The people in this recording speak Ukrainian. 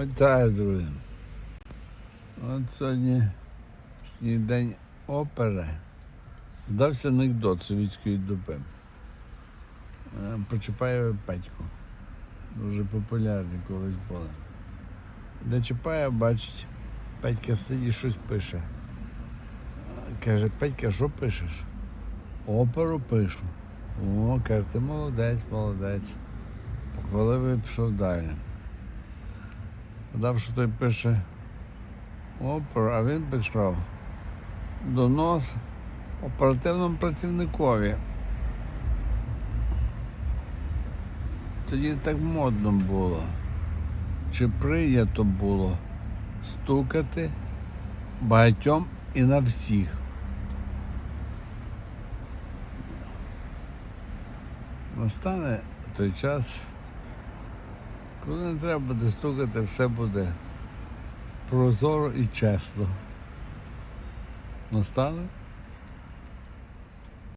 Вітаю, друзі. От сьогодні сьогодні день опери. Вдався анекдот совітської доби. Е, Про Чапаєва Петьку. Дуже популярні колись були. Де Чапаєв бачить, Петька стоїть і щось пише. Каже, Петька, що пишеш? Оперу пишу. О, каже, ти молодець, молодець. Похвалив і пішов далі. Дав, що той пише оперу, а він писав донос оперативному працівникові. Тоді так модно було. Чи прийнято було стукати багатьом і на всіх. Настане той час, коли не треба буде стукати, все буде прозоро і чесно. Настане?